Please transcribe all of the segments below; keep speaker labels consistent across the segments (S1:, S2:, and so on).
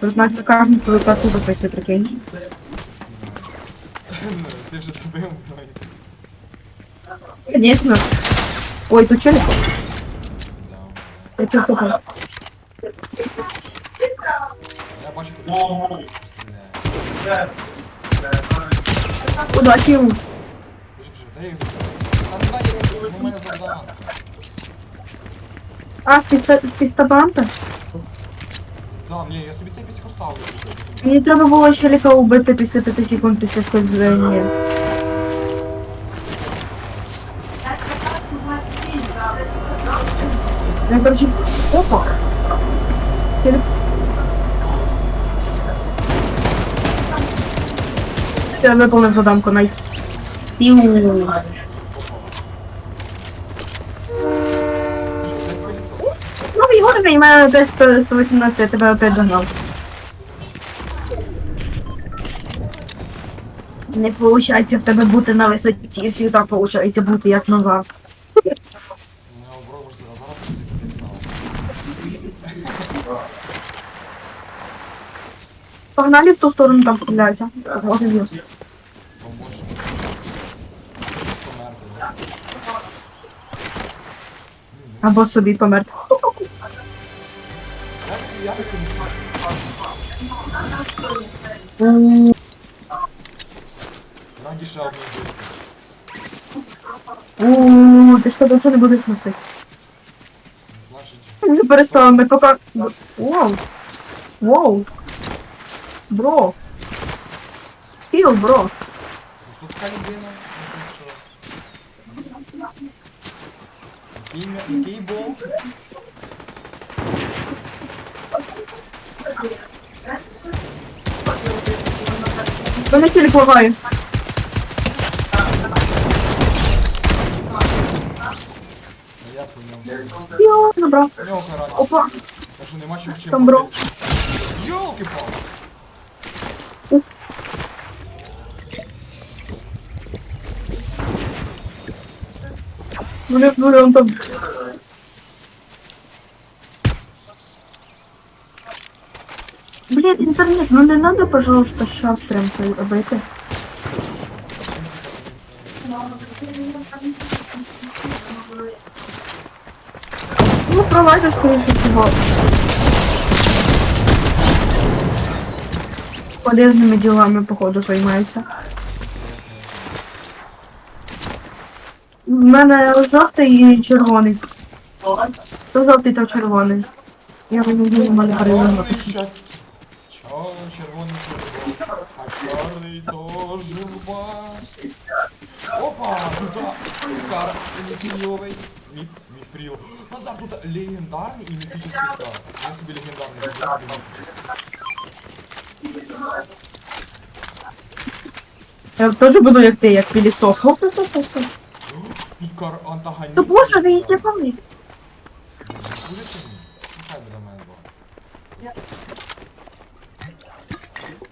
S1: Тут на кожну твою карту записує, прикинь.
S2: Ти вже добив бронь.
S1: Конечно. Ой, тут челик.
S2: Да.
S1: Я чё попал?
S2: Я бачу, куди він стріляє.
S1: Куда килл?
S2: Біжи, біжи, дай його. Там дай його, у мене завдана.
S1: А, з піста- з пістабанта?
S2: Да, ні, я собі цей пісік оставлю.
S1: Мені треба було челіка убити після 5 секунд після скользення. Я, короче, опа. Я виповнив задамку, найс. Піу. занимаю опять 118, я тебя опять догнал. Не получается в тебе бути на висоті, і так получається бути як назад.
S2: Не обробиш зараз, зараз.
S1: Погнали в ту сторону там стріляйся.
S2: Оживився. Бомбошу. Просто мерти.
S1: Або собі померти.
S2: Нам дешевле
S1: Ууу, ти ж казав, що не будеш носити. Ми перестали, ми поки... Вау. Вау. Бро. Хіл, бро.
S2: Тут така людина, не знаю, що. Який, який?
S1: Да на телек
S2: лагаю. Я хуйня.
S1: Йо, забрав.
S2: Льоха
S1: Опа.
S2: Та що нема чим чим.
S1: Там бро.
S2: Йолки пал.
S1: Блин, блин, он там Блин, интернет, ну не надо, пожалуйста, сейчас прям обойти. Ну, провайдер, скорее всего. Полезными делами, походу, займається. В мене жовтий і червоний. То жовтий, то червоний. Я не знаю, мене гарно.
S2: Чорний червоний червоний, а чорний то журба. Опа, тут скар міфріловий. Мі, міфріл. Назар, тут легендарний і міфічний скар. Я собі легендарний заберу, тобі міфічний.
S1: Я теж буду як ти, як пілісос. Хоп-хоп-хоп-хоп.
S2: Тут скар антагоніст.
S1: То боже, ви їсте помні.
S2: Дуже чи ні? Ну, Хай буде в мене два.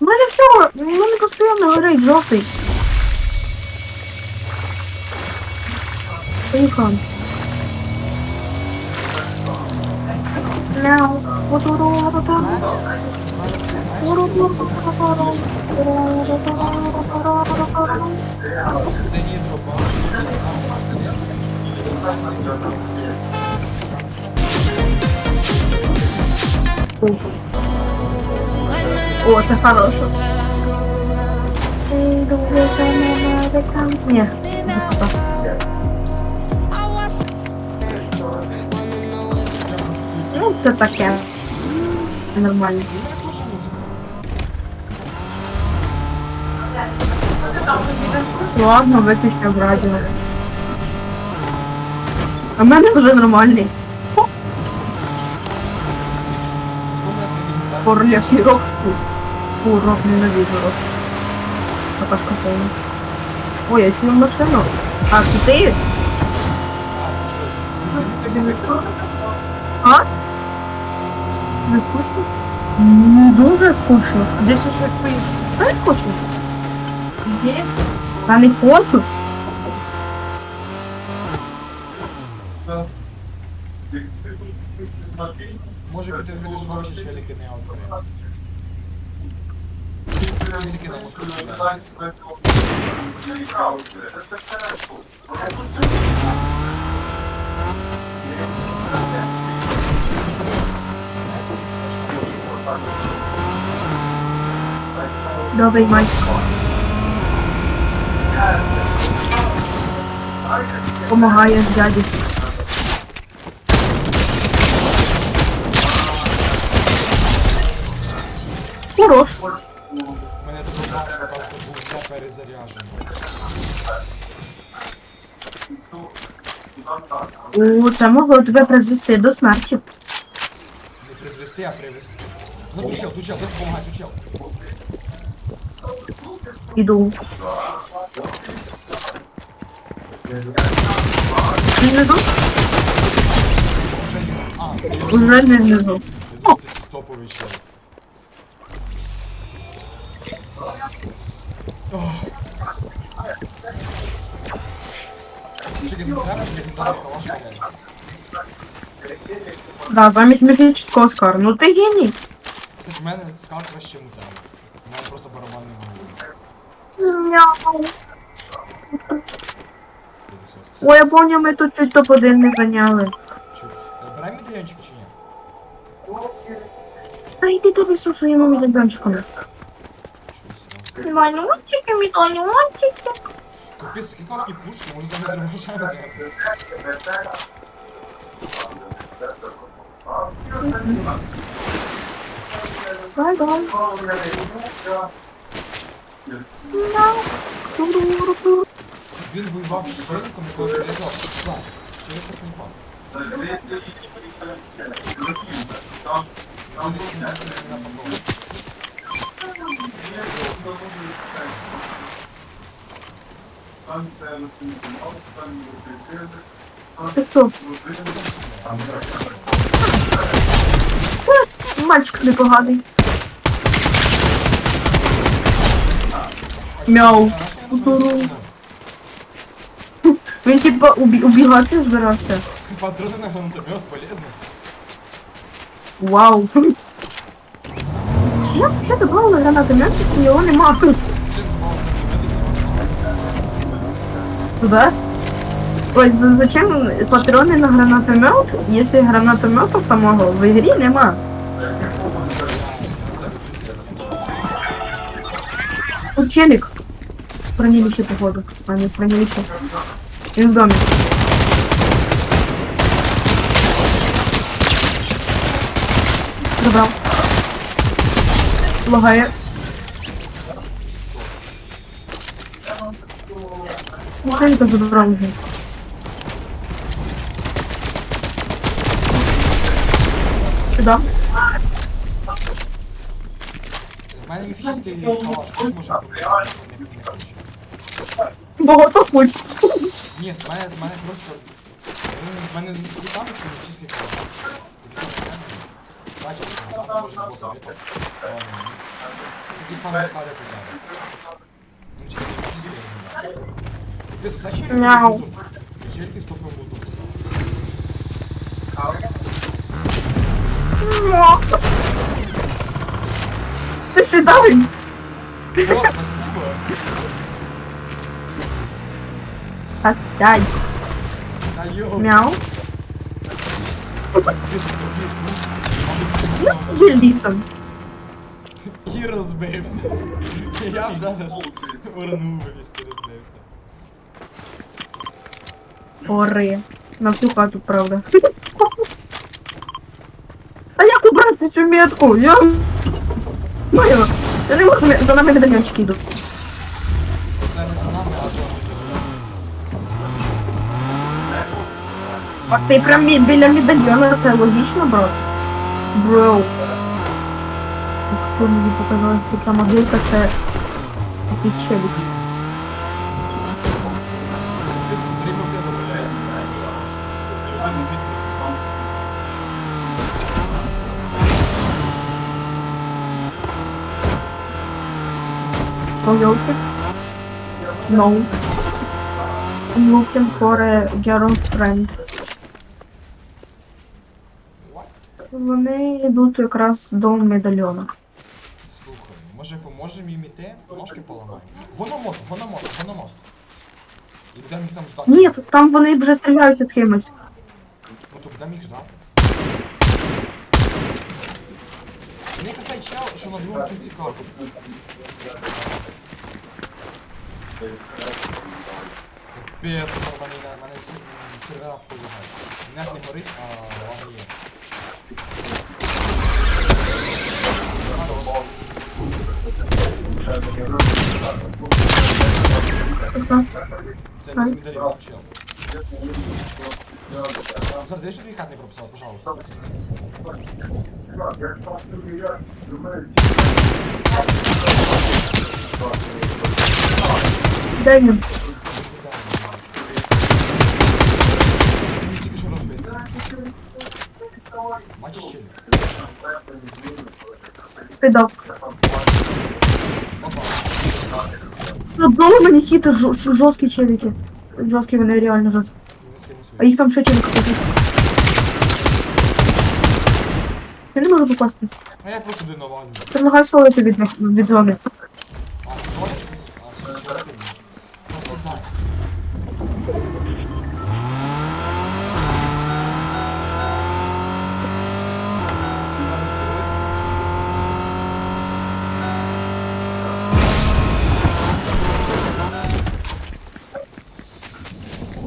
S1: У мене всього, у мене постійно горить жовтий. Поїхав. Мяу. Сині труба.
S2: Thank you.
S1: О, це хорошо. Ні, закопав. Ну, це таке. Нормально. Ладно, виключив радіо. А в мене вже нормальний. Королевський рок. Курок ненавижу рот. Какашка полная. Ой, я чую машину. А, что ты? А? а? Не скучно? Не дуже скучно. А де ще щось поїхати? Та хочу. Де? Та не хочу.
S2: Може бути в мене схожі челіки не отримали. Тільки на мосту стріляються.
S1: Добрий мальчик. Помагає дяді. Хорош.
S2: Кажеться, був не перезаряджений.
S1: У, це могло тебе призвести до смерті.
S2: Не призвести, а привезти. Ну тут чел, тут чел, десь допомагай, тут чел.
S1: Іду. Внизу?
S2: Вже є. А, це.
S1: Уже не внизу.
S2: Це чел. Чекай, не треба легендарний калаш валяється.
S1: Да, замість міфічного скару. Ну ти геній.
S2: Кстати, в мене скар краще мутає. У мене просто барабанний магазин.
S1: Мяу.
S2: Пилісос.
S1: Ой, я помню, ми тут чуть топ-1 не зайняли.
S2: Чуть. Е, Беремо чи ні?
S1: А йди тебе зі своїми медальйончиками.
S2: Щось зразу.
S1: Медальйончики, медальйончики.
S2: Капець, такі класні пушки, може за метром грошами взяти.
S1: Бай-бай. Мяу. Туру-ру-ру.
S2: Він воював з Шеліком, якого передав. Так, Шеліка сніпав. Це не не- не напаковано.
S1: Ти хто? Це мальчик непоганий. Мяу. Туру. Він типа убі- убігати збирався.
S2: Патроны на гранатомет полезно.
S1: Вау. Зачем вообще добавили гранатомет, если его нема?
S2: Зачем добавил гранатомет, если он
S1: Да? Ой, за- зачем патроны на гранатомет, если гранатомета самого в игре нема? Тут челик. В хранилище, походу. А, не в хранилище. Він в домі. Забрав. Лагає. Механіка забрав вже. Сюда.
S2: У мене міфічний калаш, може? Не, не хочу.
S1: Багато хоч.
S2: Ні, в мене, в мене просто... В мене не тільки міфічний калаш. Бачите, самий, може з боса випав. Такий самий скар, як у тебе. Ну, тільки не міфічний легендарний. Капець, зачем
S1: Мяу.
S2: мені тут? Челки з топовим лутом.
S1: Ти сідай.
S2: О, спасибо!
S1: А сядь.
S2: Та йо!
S1: Мяу.
S2: Капець, такий лут. Мабуть, такий самий.
S1: Іди лісом.
S2: І розбився. Я б зараз урнув би, якщо розбився.
S1: Ори. На всю хату, правда. А як убрати цю метку? Я... Маю. Я не можу, за нами медальйончики йдуть.
S2: Це не за нами, а.
S1: А ти прям біля медальйона, це логічно, брат? Бро. Хто мені показав, що ця могилка це якийсь щелік. So Jokic? No. Looking for a girlfriend. Вони йдуть якраз до медальйона.
S2: Може поможемо їм іти? Ножки поламаємо. Го на мост, го на мост, го на мост. І будемо їх там ждати.
S1: Ні, там вони вже стріляються з кимось.
S2: Ну то будемо їх ждати. У них чел, що на другому кінці карти. Капець, пацан, мене, мене, сервера полагає. Нет не горить, а лаги є. Це не смідарів, чел. Зараз, ще хат не прописав, пожалуйста.
S1: Він?
S2: Мені тільки що розбиться. Бачиш?
S1: Підав.
S2: Опа.
S1: Ну, довго мені хіти жо- жорсткі челіки. Жорсткі вони реально жорсткі. А їх там ще челіки ходить. Я не можу попасти.
S2: А я просто один навалю.
S1: Предлагаю свалити від від зони.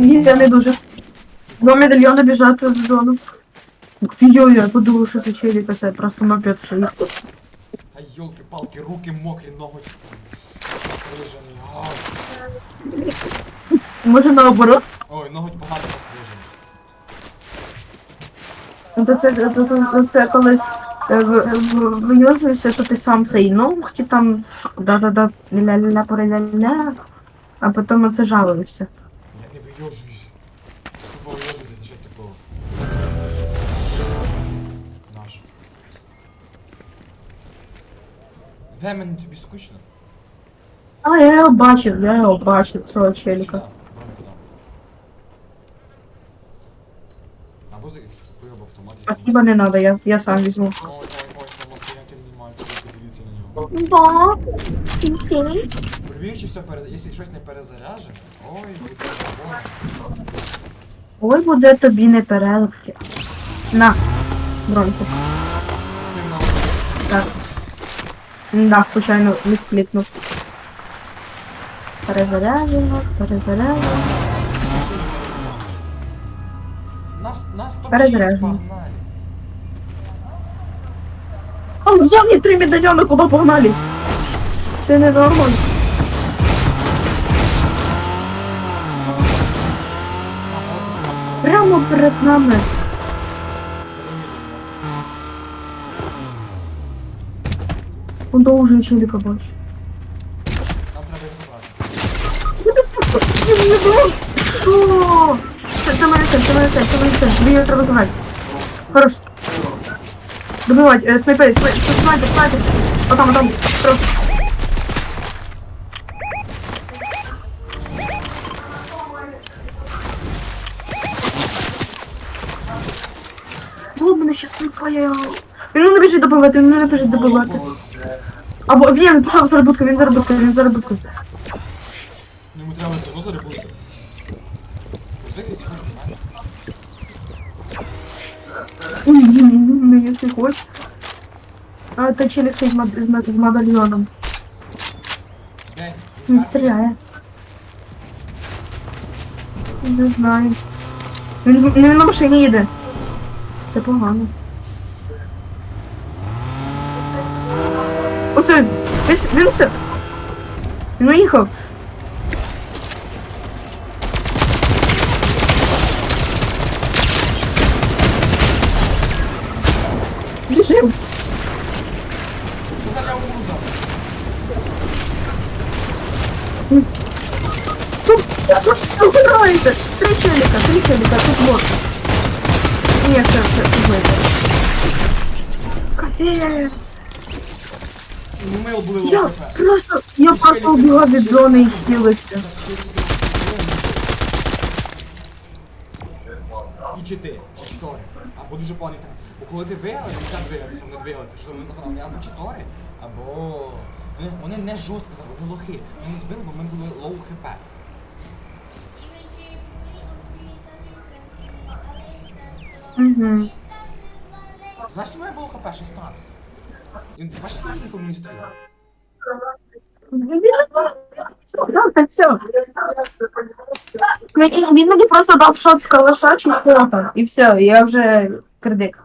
S1: Ні, я не дуже. Два медальйони біжати в зону. Йой, я подумав, що це челіка, це просто мопед стоїть.
S2: Та йолки-палки, руки мокрі, ноготь пострижений. Ай.
S1: Може наоборот?
S2: Ой, ноготь погано пострижений.
S1: Ну, То це, то, то, то це колись е, в- в- вийожуєшся, що ти сам цей ногті там да-да-да ля-ля-ля ля а потім оце жалуєшся.
S2: Не. Тупо за що такого. Наш. Де мені тобі скучно?
S1: А, я його бачив, я його бачив, цього челіка.
S2: Броньку. Або за в автоматі
S1: Спасибо, не надо, я, я сам візьму.
S2: Ой, ой, ой, самостоятельний мальчик, подивіться на нього.
S1: Да. Окей.
S2: Чи все перез... Якщо щось не перезаряджене, ой, буде.
S1: Тобі не переливки. На, броньку. Так. Да, случайно не сплітнув. Перезаряджено, перезаряджено.
S2: Нас, нас топ-6
S1: Перезаряджено.
S2: погнали.
S1: А в зоні три медальйони, куди погнали? Ти не нормально. Прямо перед нами. Продовжує челіка бачу.
S2: Нам треба його забрати.
S1: Що? Це, це мене цель, це мене цель, це мене цель. Тобі його треба загнати. Хорош. Добивать, е, снайпер, снайпер, снайпер, снайпер. Отам, отам. Хорош. О, добивати, він не біжить добивати. Або він пішов за роботку, він за роботку, він за роботку.
S2: Ну, Йому треба зарибути. Хоч не
S1: Ну, если хочешь. А это челик с, мод- с медальоном. Не стріляє. Не знаю. Він, з- він на машині їде. Це погано. Ось він. Ось він все. Він уїхав. Біжим.
S2: Ну, зараз я умру зараз.
S1: Тут убираете! Три челика, три челика, тут вот. Нет, все, все, тут это. Капец.
S2: Ми були
S1: Я
S2: ЛПП.
S1: просто, я просто убегал від зони і хилився.
S2: І чити, от чотири. Або дуже поганий трек. Бо коли ти виграв, не можна двигатися, вони двигалися. Що вони називали або чотири, або Вони, вони не жорсткі, зараз, вони лохи. Вони не збили, бо ми були лоу хп.
S1: Угу.
S2: Знаєш, у мене було хп 16. І ти бачиш, скільки він?
S1: Ну. Він, він мені просто дав шот з калаша чи що там, і все, я вже кредик.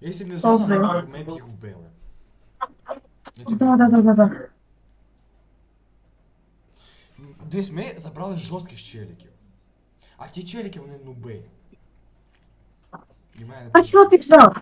S2: Якщо б не зона, ми б- ми б їх вбили. Я тобі
S1: Да, да, да, да, да.
S2: Десь ми забрали жорстких челіків. А ті челіки, вони нуби. І в мене
S1: А чого ти взяв?